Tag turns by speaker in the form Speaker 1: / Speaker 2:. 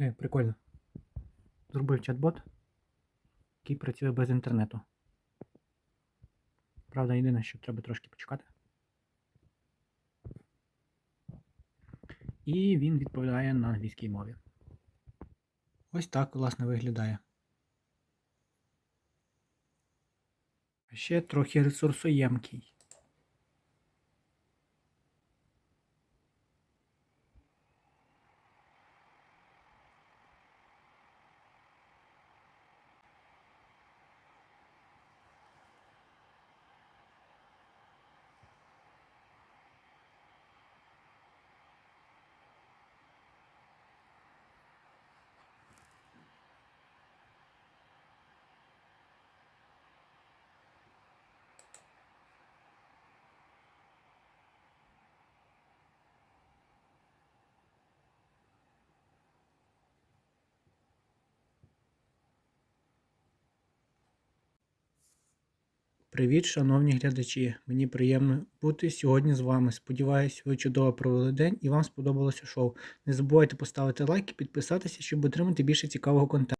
Speaker 1: Е, прикольно. Зробив чат-бот, який працює без інтернету. Правда, єдине, що треба трошки почекати. І він відповідає на англійській мові. Ось так, власне, виглядає. Ще трохи ресурсоємкий. Привіт, шановні глядачі! Мені приємно бути сьогодні з вами. Сподіваюсь, ви чудово провели день і вам сподобалося шоу. Не забувайте поставити лайк і підписатися, щоб отримати більше цікавого контенту.